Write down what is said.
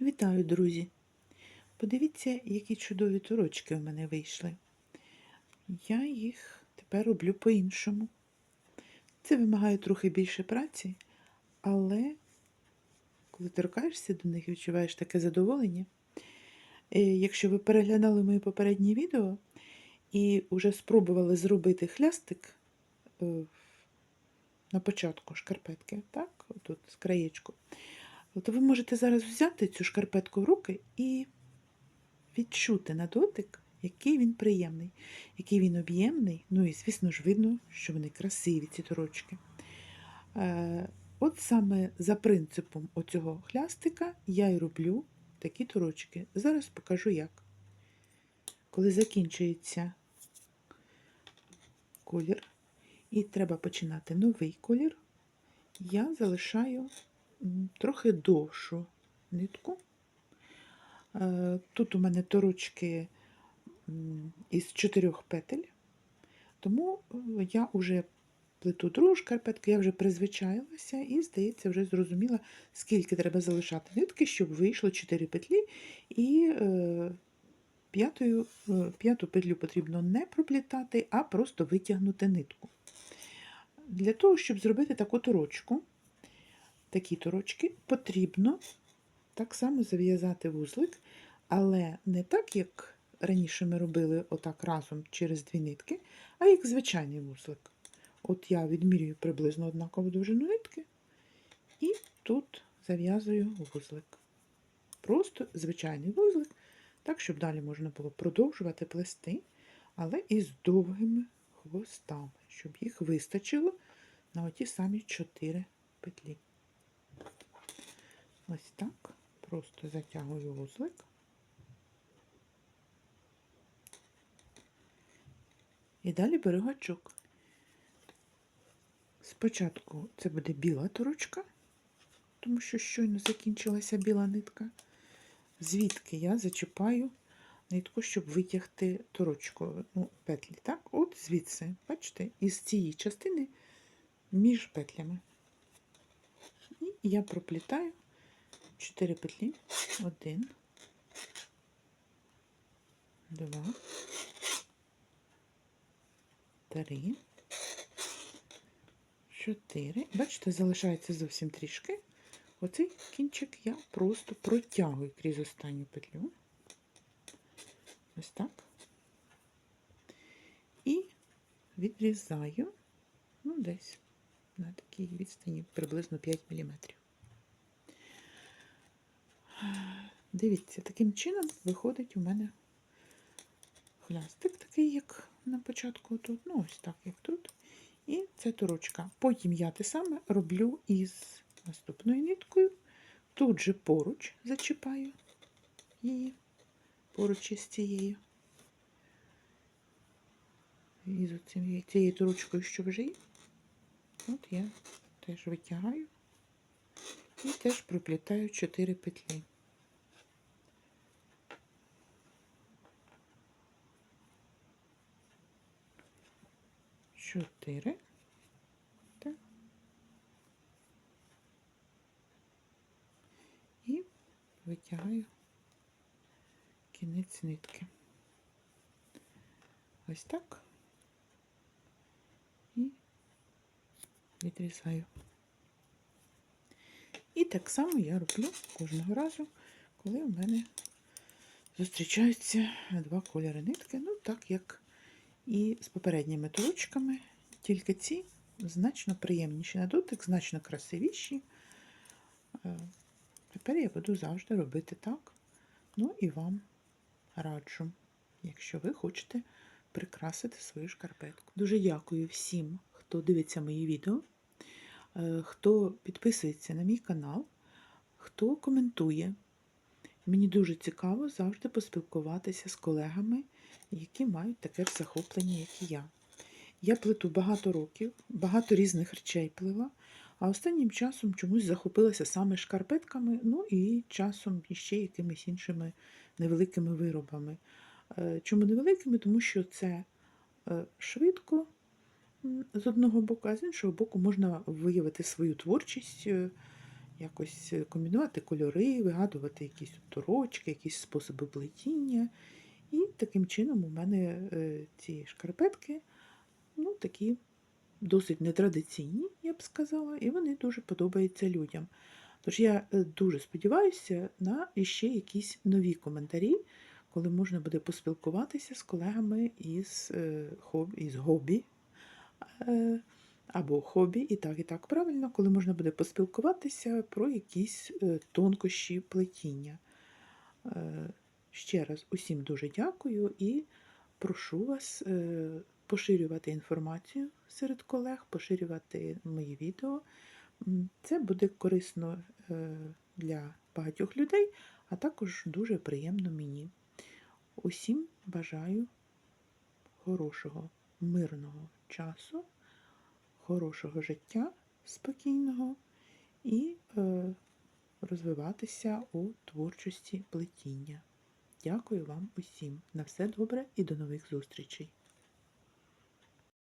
Вітаю, друзі! Подивіться, які чудові турочки в мене вийшли. Я їх тепер роблю по-іншому. Це вимагає трохи більше праці, але коли торкаєшся до них, відчуваєш таке задоволення. Е, Якщо ви переглядали мої попередні відео і вже спробували зробити хлястик е, на початку шкарпетки, так, тут з краєчку, то ви можете зараз взяти цю шкарпетку в руки і відчути на дотик, який він приємний, який він об'ємний. Ну і, звісно ж, видно, що вони красиві, ці торочки. Е, От саме за принципом оцього хлястика я і роблю такі торочки. Зараз покажу як. Коли закінчується колір, і треба починати новий колір, я залишаю трохи довшу нитку. Е, Тут у мене торочки із чотирьох петель, тому е, я вже плету другу шкарпетку, я вже призвичаїлася і, здається, вже зрозуміла, скільки треба залишати нитки, щоб вийшло 4 петлі. І е, п'ятою, п'яту петлю потрібно не проплітати, а просто витягнути нитку. Для того, щоб зробити таку торочку, такі торочки, потрібно так само зав'язати вузлик, але не так, як раніше ми робили отак разом через дві нитки, а як звичайний вузлик. От я відмірюю приблизно однакову довжину нитки і тут зав'язую вузлик. Просто звичайний вузлик, так, щоб далі можна було продовжувати плести, але із довгими хвостами, щоб їх вистачило на оті самі 4 петлі. Ось так. Просто затягую вузлик. І далі беру гачок. Спочатку це буде біла торочка, тому що щойно закінчилася біла нитка. Звідки я зачіпаю нитку, щоб витягти торочку, ну, петлі. Так, от звідси, бачите, із цієї частини між петлями. І я проплітаю 4 петлі. Один, два, три, чотири. Бачите, залишається зовсім трішки. Оцей кінчик я просто протягую крізь останню петлю. Ось так. І відрізаю, ну, десь на такій відстані приблизно 5 мм. Дивіться, таким чином виходить у мене хлястик, такий, як на початку тут, ну ось так, як тут. І це торочка. Потім я те саме роблю із наступною ниткою. Тут же поруч зачіпаю її, поруч із цією. І цією, торочкою, що вже є. От я теж витягаю і теж проплітаю 4 петлі. Чотири. Так. І витягаю кінець нитки. Ось так. І відрізаю. І так само я роблю кожного разу, коли у мене зустрічаються два кольори нитки, ну так як і з попередніми торочками, тільки ці значно приємніші на дотик, значно красивіші. Е, Тепер я буду завжди робити так. Ну і вам раджу, якщо ви хочете прикрасити свою шкарпетку. Дуже дякую всім, хто дивиться мої відео, е, хто підписується на мій канал, хто коментує. Мені дуже цікаво завжди поспілкуватися з колегами, які мають таке ж захоплення, як і я. Я плету багато років, багато різних речей плела, а останнім часом чомусь захопилася саме шкарпетками, ну і часом іще якимись іншими невеликими виробами. Е, Чому невеликими? Тому що це е, швидко з одного боку, а з іншого боку можна виявити свою творчість е, якось е, комбінувати кольори, вигадувати якісь торочки, якісь способи плетіння. І таким чином у мене е, ці шкарпетки ну, такі досить нетрадиційні, я б сказала, і вони дуже подобаються людям. Тож я е, дуже сподіваюся на іще якісь нові коментарі, коли можна буде поспілкуватися з колегами із, е, хоб, із хобі. Або хобі, і так, і так правильно, коли можна буде поспілкуватися про якісь е, тонкощі плетіння. Е, Ще раз усім дуже дякую і прошу вас е, поширювати інформацію серед колег, поширювати мої відео. Це буде корисно для багатьох людей, а також дуже приємно мені. Усім бажаю хорошого, мирного часу, хорошого життя, спокійного і е, розвиватися у творчості плетіння. Дякую вам усім. На все добре і до нових зустрічей!